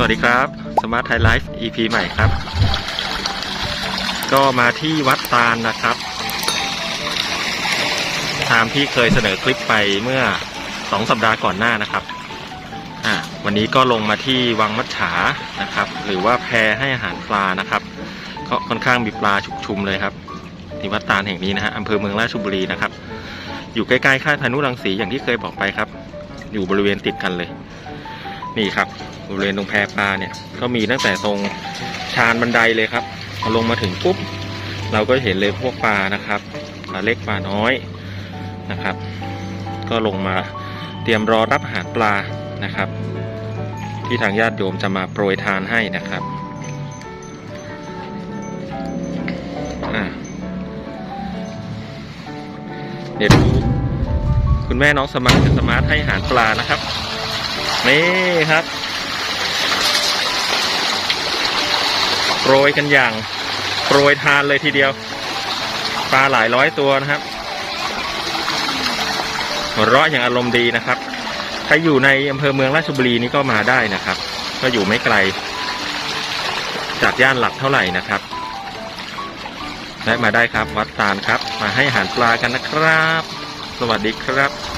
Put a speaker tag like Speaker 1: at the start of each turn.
Speaker 1: สวัสดีครับสมาร์ทไทยไลฟ์ EP ใหม่ครับ ก็มาที่วัดตาลนะครับ ตามที่เคยเสนอคลิปไปเมื่อสองสัปดาห์ก่อนหน้านะครับ อ่าวันนี้ก็ลงมาที่วังมัจฉานะครับ หรือว่าแพให้อาหารปลานะครับ ก็ค่อนข้างมีปลาชุกชุมเลยครับ ที่วัดตาลแห่งนี้นะฮะอำเภอเมืองราชบุรีนะครับ อยู่ใกล้ๆค่ายพานุรังสีอย่างที่เคยบอกไปครับ อยู่บริเวณติดกันเลย นี่ครับ บริเวณตรงแพปลาเนี่ยก็มีตั้งแต่ตรงชานบันไดเลยครับพอลงมาถึงปุ๊บเราก็เห็นเลยพวกปลานะครับปลาเล็กปลาน้อยนะครับ ก็ลงมาเตรียมรอรับอาหารปลานะครับ ที่ทางญาติโยมจะมาโปรยทานให้นะครับเดี๋ยวดูคุณแม่น้องสมาร์ทสมาร์ทให้อาหารปลานะครับนี่ครับ โปรยกันอย่างโปรยทานเลยทีเดียว ปลาหลายร้อยตัวนะครับหัวเราะอย่างอารมณ์ดีนะครับใครอยู่ในอำเภอเมืองราชบุรีนี่ก็มาได้นะครับ ก็อยู่ไม่ไกล จากย่านหลักเท่าไหร่นะครับและมาได้ครับวัดตาลครับ มาให้อาหารปลากันนะครับ สวัสดีครับ